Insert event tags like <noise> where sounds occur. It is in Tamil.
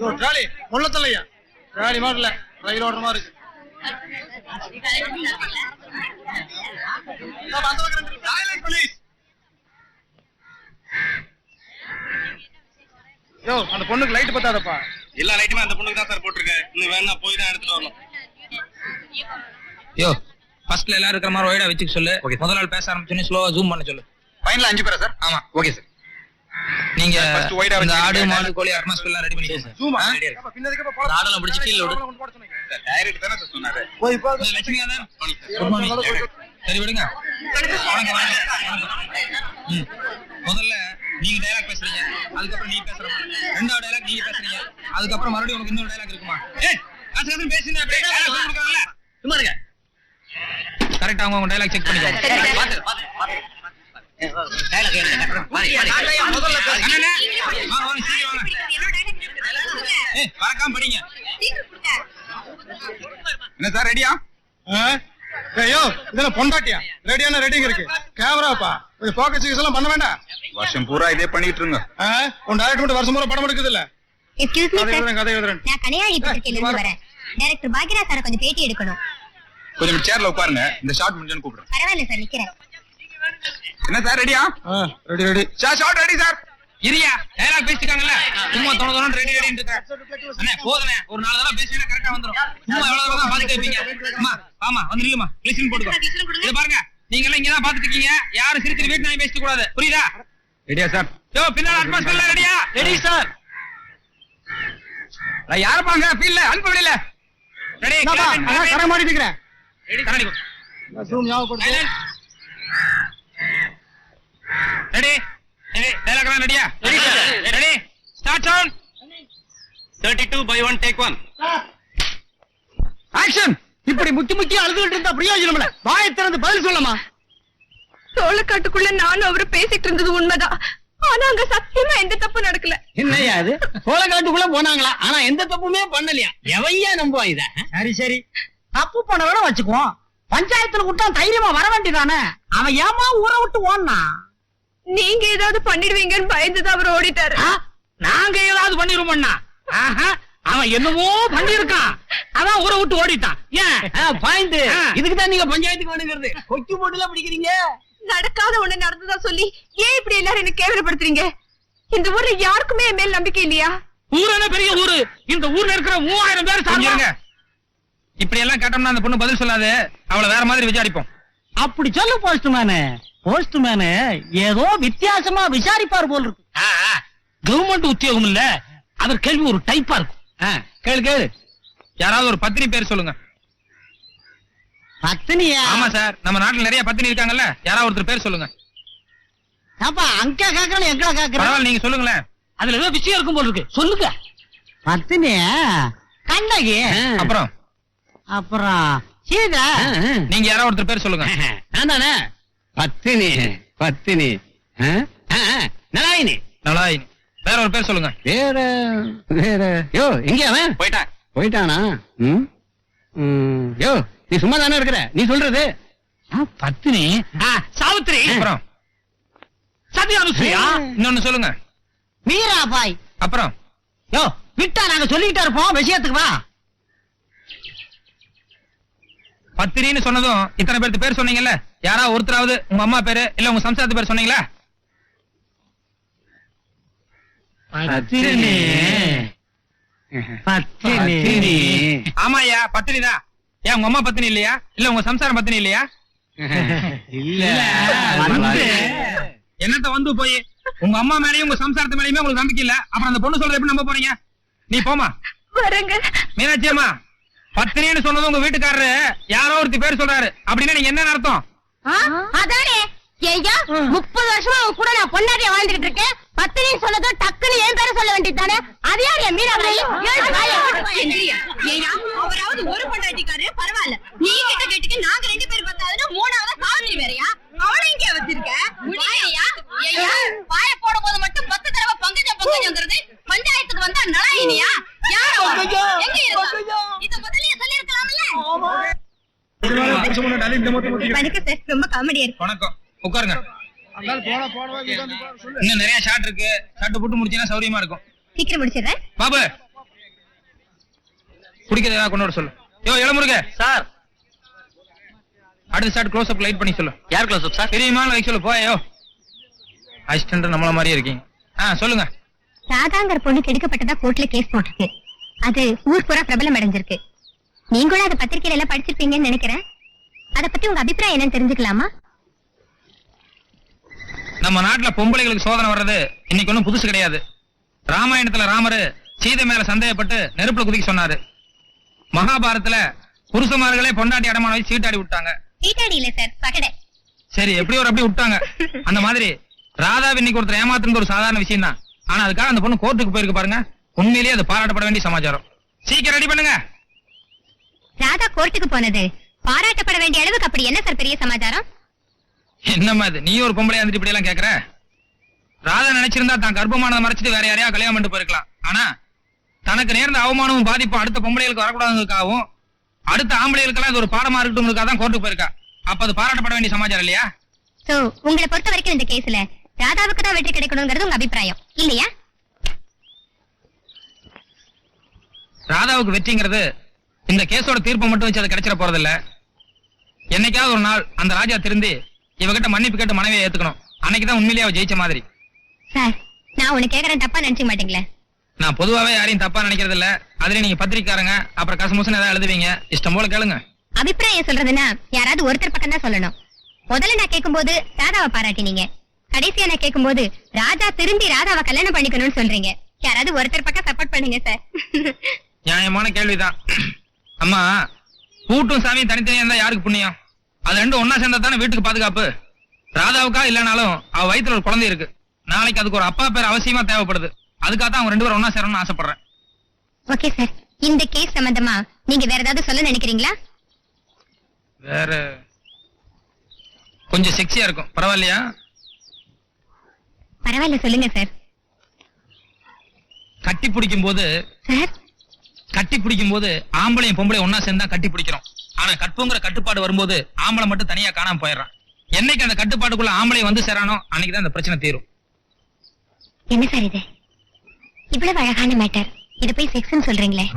யோ ட்ராலி முள்ளத்தலையா? ட்ராலி மாடல ரயில் ஓடுற மாதிரி இருக்கு. யோ அந்த பொண்ணுக்கு லைட் பத்தாதப்பா. எல்லா லைட்டுமே அந்த பொண்ணுக்கு தான் சார் போட்டிருக்கேன் இன்னும் வேணா போய் தான் எடுத்துட்டு வரணும். யோ ஃபர்ஸ்ட்ல எல்லாரும் இருக்கிற மாதிரி ஒய்டா வச்சுக்க சொல்லு. முதல் நாள் பேச ஆரம்பிச்சோன்னே ஸ்லோவா ஜூம் பண்ண சொல்லு. ஃபைனல் அஞ்சு பேரா சார் ஆமா ஓகே சார் நீங்க இந்த ஆடு. மாடு கோழி அட்மாஸ்பியர் எல்லாம் ரெடி பண்ணிக்கோங்க. ஜூமா ஆ, ready ஆ இருக்கு. பின்னதுக்கு ஆடெல்லாம் பிடிச்சு கீழே விடு. சார் டைரக்ட் தானே சார் சொன்னாரு. போய் இப்போ இந்த லட்சுமி அதான் குட் மார்னிங் சரி விடுங்க. முதல்ல நீங்க டைலாக் பேசுறீங்க. அதுக்கப்புறம் நீ பேசுற ரெண்டாவது டைலாக் நீங்க பேசுறீங்க. அதுக்கப்புறம் மறுபடியும் உனக்கு இன்னொரு டைலாக் இருக்குமா? ஏய் காசு பேசுங்க அப்படியே சொல்லி கொடுக்கறேன்ல. சும்மா இருங்க. கரெக்டா அவங்க டைலாக் செக் பண்ணிக்கோங்க. முதல்ல பேசுங்க. அண்ணே, படிங்க என்ன சார் ரெடியா ஐயோ இதெல்லாம் பொண்டாட்டியா ரெடியான ரெடிங்க இருக்கு கேமராப்பா கொஞ்சம் ஃபோக்கஸ் எல்லாம் பண்ண வேண்டாம் வருஷம் பூரா இதே பண்ணிட்டு இருங்க? உன் டைரக்டர் மட்டும் வருஷம் பூரா படம் எடுக்குது இல்ல எக்ஸ்கியூஸ் மீ கதை சார் எழுதுறேன் கதை எழுதுறேன் நான் கனையாழி பத்திரிகையில இருந்து வரேன். டைரக்டர் பாக்யராஜ் சாரை கொஞ்சம் பேட்டி எடுக்கணும். கொஞ்சம் சேர்ல உட்காருங்க இந்த ஷார்ட் முடிஞ்சு கூப்பிடுறேன் பரவாயில்ல சார் நிக்கிறேன். என்ன சார் ரெடியா ready ready sir shot ready sir. இரியா டைலாக் பேசிட்டாங்கல்ல சும்மா தொண தொண ரெடி ரெடின்னு இருக்க அண்ணே போதுனே ஒரு நாலு தடவை பேசினா கரெக்டா வந்துரும். சும்மா எவ்வளவு தடவை தான் பாத்துட்டு இருப்பீங்க அம்மா ஆமா வந்து நில்லுமா கிளிசன் போட்டுக்கோ இத பாருங்க. நீங்க எல்லாம் இங்க தான் பாத்துட்டு இருக்கீங்க. யாரும் சிரிச்சு வீட்டு நாய் பேசிக்க கூடாது. புரியுதா? ரெடியா சார் யோ பின்னால அட்மாஸ்பியர்ல ரெடியா ரெடி சார் யார பாங்க ஃபீல்ல அனுப்ப வெளியில ரெடி கரை மாடி இருக்கிறேன் கண்ணாடி ஜூம் ஞாபகப்படுத்து ரெடி ரெடி டைலாக் ரெடியா ready start sound 32 by 1 take 1 action இப்படி முக்கி முக்கி அழுதுகிட்டு இருந்தா பிரயோஜனம் இல்ல. வாயை திறந்து பதில் சொல்லமா? சோளக்காட்டுக்குள்ள நானும் அவரு பேசிட்டு இருந்தது உண்மைதான் ஆனா அங்க சத்தியமா எந்த தப்பு நடக்கல. என்னய்யா அது? சோளக்காட்டுக்குள்ள போனாங்களா? ஆனா எந்த தப்புமே பண்ணலையா? எவையா நம்புவான் இத சரி சரி. தப்பு பண்ணவன வச்சுக்குவோம். பஞ்சாயத்துல கூட்டம் தைரியமா வர வேண்டியதானே? அவன் ஏமா ஊரை விட்டு ஓடுனா நீங்க ஏதாவது பண்ணிடுவீங்கன்னு பயந்துதான் அவர் ஓடிட்டாரு. நாங்க ஏதாவது ஆஹா அவன் என்னமோ பண்ணிருக்கான் அதான் ஊரை விட்டு ஓடிட்டான். ஏன்? பாயிண்ட் இதுக்கு தான் நீங்க பஞ்சாயத்துக்கு வேணுங்கிறது. கொக்கி போட்டுல பிடிக்கிறீங்க? நடக்காத ஒண்ணு நடந்ததா சொல்லி ஏன் இப்படி எல்லாரும் என்ன கேவலப்படுத்துறீங்க? இந்த ஊர்ல யாருக்குமே என் மேல் நம்பிக்கை இல்லையா? ஊர் என்ன பெரிய ஊரு? இந்த ஊர்ல இருக்கிற மூவாயிரம் பேர் இருங்க. இப்படி எல்லாம் கேட்டோம்னா அந்த பொண்ணு பதில் சொல்லாது. அவளை வேற மாதிரி விசாரிப்போம். அப்படி சொல்லு போஸ்ட்மேனு ஏதோ வித்தியாசமா விசாரிப்பார் போல் இருக்கு. கவர்மெண்ட் உத்தியோகம் இல்ல அவர் கேள்வி ஒரு டைப்பா இருக்கும். கேளு கேளு. யாராவது ஒரு பத்தினி பேர் சொல்லுங்க. பத்தினியா? ஆமா சார். நம்ம நாட்டுல நிறைய பத்தினி இருக்காங்கல்ல. யாராவது ஒருத்தர் பேர் சொல்லுங்க. அப்பா அங்க கேக்குறேன் எங்க கேக்குறேன்? நீங்க சொல்லுங்களேன். அதுல ஏதோ விஷயம் இருக்கும் போல இருக்கு. சொல்லுங்க. பத்தினியா? கண்ணகி. அப்புறம்? அப்புறம் சீதா. நீங்க யாராவது ஒருத்தர் பேர் சொல்லுங்க. <laughs> நான் தானே? பத்தினி பத்தினி. நலாயினி. நலாயினி. வேற ஒரு பேர் சொல்லுங்க. வேற வேற. யோ எங்க அவன்? போயிட்டேன். போயிட்டானா? ம்? ம், யோ நீ சும்மா தானே இருக்கிற? நீ சொல்றது. பத்தினி. சாவித்திரி. அப்புறம்? சத்யா அனுசுயா இன்னொன்னு சொல்லுங்க. மீராபாய். அப்புறம்? யோ விட்டா நாங்க சொல்லிக்கிட்டே இருப்போம். விஷயத்துக்கு வா. பத்திரின்னு சொன்னதும் இத்தனை பேருக்கு பேர் சொன்னீங்கல்ல? யாராவது ஒருத்தராவது உங்க அம்மா பேரு? இல்ல உங்க சம்சாரத்து பேர் சொன்னீங்களா? ஆமாயா பத்தினி தான். ஏன் உங்க அம்மா பத்தினி இல்லையா? இல்ல உங்க சம்சாரம் பத்தினி இல்லையா? இல்ல. வந்து. என்னத்த வந்து போய்? உங்க அம்மா மேலயும் உங்க சம்சாரத்து மேலயுமே உங்களுக்கு நம்பிக்கை இல்ல? அப்புறம் அந்த பொண்ணு சொல்றது எப்படி நம்ப போறீங்க? நீ போமா வரங்க மீனாட்சி அம்மா. பத்தினின்னு சொன்னது உங்க வீட்டுக்காரரு. யாரோ ஒருத்தி பேர் சொல்றாரு. அப்படின்னா நீங்க என்ன அர்த்தம்? அதானே. ஐயா முப்பது வருஷமா கூட நான் பொண்டாட்டியா வாழ்ந்துகிட்டு இருக்கேன். பத்தினின்னு சொன்னதும் டக்குன்னு என் பேரை சொல்ல வேண்டியதானே அது யார் என் மீனாபாய் அவராவது ஒரு பொண்டாட்டிக்காரு பரவாயில்ல நீ கிட்ட கேட்டுக்கு நாங்க ரெண்டு பேரும் பத்தாதுன்னா மூணாவது சாவித்திரி வேறயா அவளை இங்கே வச்சிருக்க முடியலையா ஐயா பாய போடும் போது மட்டும் பத்து தடவை பங்கஜம் பங்கஜங்கிறது பஞ்சாயத்துக்கு வந்தா நலாயினியா யார் அவன்? எங்க இருக்கா இத முதல்லயே சொல்லிருக்கலாம்ல வணக்கம் சார். ரொம்ப காமெடியா இருக்கு. வணக்கம். உட்காருங்க. இன்னும் நிறைய ஷாட் இருக்கு. ஷாட் போட்டு முடிச்சீங்கன்னா சௌரியமா இருக்கும். சீக்கிரம் முடிச்சிடுறேன். பாபு. குடிக்கிறத கொண்டு வர சொல்லு. யோ இளமுருக. சார். அடுத்த ஸ்டார்ட் க்ளோஸ் அப் லைட் பண்ணி சொல்லு. யார் க்ளோஸ் அப் சார்? தெரியுமா லைக் சொல்லு. போயோ அசிஸ்டன்ட் நம்மள மாதிரியே இருக்கீங்க. ஆ சொல்லுங்க. ராதாங்கிற பொண்ணு கெடுக்கப்பட்டதா கோர்ட்ல கேஸ் போட்டிருக்கு அது ஊர் பூரா பிரபலம் அடைஞ்சிருக்கு. நீங்களும் அதை பத்திரிக்கையில எல்லாம் படிச்சிருப்பீங்கன்னு நினைக்கிறேன். அத பத்தி உங்க அபிப்பிராயம் என்னன்னு தெரிஞ்சுக்கலாமா? நம்ம நாட்டுல பொம்பளைகளுக்கு சோதனை வர்றது இன்னைக்கு ஒண்ணும் புதுசு கிடையாது. ராமாயணத்துல ராமரு சீதை மேல சந்தேகப்பட்டு நெருப்புல குதிக்க சொன்னாரு. மகாபாரதத்துல புருஷமார்களே பொண்டாட்டி அடமான வச்சு சீட்டாடி விட்டாங்க. சீட்டாடி இல்ல சார் பகடை. சரி எப்படி ஒரு அப்படி விட்டாங்க? அந்த மாதிரி ராதாவை இன்னைக்கு ஒருத்தர் ஏமாத்துறது ஒரு சாதாரண விஷயம் தான் ஆனா அதுக்காக அந்த பொண்ணு கோர்ட்டுக்கு போயிருக்கு பாருங்க. உண்மையிலேயே அது பாராட்டப்பட வேண்டிய சமாச்சாரம். சீக்கிரம் ரெடி பண்ணுங்க. ராதா கோர்ட்டுக்கு போனது. பாராட்டப்பட வேண்டிய அளவுக்கு அப்படி என்ன சார் பெரிய சமாச்சாரம்? என்னம்மா இது? நீ ஒரு பொம்பளையா இருந்துட்டு இப்படி எல்லாம் கேக்குற? ராதா நினைச்சிருந்தா தான் கர்ப்பமானதை மறைச்சிட்டு வேற யாரையா கல்யாணம் பண்ணிட்டு போயிருக்கலாம். ஆனா தனக்கு நேர்ந்த அவமானமும் பாதிப்பும் அடுத்த பொம்பளைகளுக்கு வரக்கூடாதுக்காகவும் அடுத்த ஆம்பளைகளுக்கெல்லாம் இது ஒரு பாடமா இருக்கட்டும்னுக்காக தான் கோர்ட்டுக்கு போயிருக்கா. அப்ப அது பாராட்டப்பட வேண்டிய சமாச்சாரம் இல்லையா? சோ உங்களை பொறுத்த வரைக்கும் இந்த கேஸ்ல ராதாவுக்கு தான் வெற்றி கிடைக்கணுங்கிறது உங்க அபிப்பிராயம். இல்லையா? ராதாவுக்கு வெற்றிங்கிறது இந்த கேஸோட தீர்ப்பை மட்டும் வச்சு அது கிடைச்சிட போறதில்ல. என்னைக்காவது ஒரு நாள் அந்த ராஜா திருந்தி இவகிட்ட மன்னிப்பு கேட்டு மனைவியை ஏத்துக்கணும். அன்னைக்கு தான் உண்மையிலேயே அவ ஜெயிச்ச மாதிரி. சார் நான் உனக்கு கேக்குறேன் தப்பா நினைச்சுக்க மாட்டீங்களே? நான் பொதுவாவே யாரையும் தப்பா நினைக்கிறது இல்ல அதுலயும் நீங்க பத்திரிக்காரங்க அப்புறம் கசமுசன் ஏதாவது எழுதுவீங்க. இஷ்டம் போல கேளுங்க. அபிப்பிராயம் சொல்றதுன்னா யாராவது ஒருத்தர் பக்கம் தான் சொல்லணும். முதல்ல நான் கேட்கும்போது ராதாவை பாராட்டினீங்க. கடைசியா நான் கேட்கும்போது ராஜா திரும்பி ராதாவை கல்யாணம் பண்ணிக்கணும்னு சொல்றீங்க. யாராவது ஒருத்தர் பக்கம் சப்போர்ட் பண்ணுங்க சார். நியாயமான கேள்விதான். அம்மா பூட்டும் சாமியும் தனித்தனியா இருந்தா யாருக்கு புண்ணியம்? அது ரெண்டும் ஒன்னா சேர்ந்தா தானே வீட்டுக்கு பாதுகாப்பு? ராதாவுக்கா இல்லைனாலும் அவ வயித்துல ஒரு குழந்தை இருக்கு. நாளைக்கு அதுக்கு ஒரு அப்பா பேர் அவசியமா தேவைப்படுது. அதுக்காக தான் அவங்க ரெண்டு பேரும் ஒன்னா சேரணும்னு ஆசைப்படுறேன். Okay sir. இந்த கேஸ் சம்பந்தமா நீங்க வேற ஏதாவது சொல்ல நினைக்கிறீங்களா? வேற கொஞ்சம் செக்ஸியா இருக்கும். பரவாயில்லையா? பரவாயில்ல சொல்லுங்க சார். கட்டி பிடிக்கும் போது சார்? கட்டி பிடிக்கும் போது ஆம்பளையும் பொம்பளையும் ஒன்னா சேர்ந்தா கட்டி பிடிக்கிறோம். ஆனா கற்புங்கிற கட்டுப்பாடு வரும்போது ஆம்பளை மட்டும் தனியா காணாம போயிடுறான். என்னைக்கு அந்த கட்டுப்பாட்டுக்குள்ள ஆம்பளை வந்து சேரானோ அன்னைக்குதான் அந்த பிரச்சனை தீரும். என்ன சார் இது? இவ்வளவு அழகான மேட்டர் இத போய் செக்ஸ்னு சொல்றீங்களே.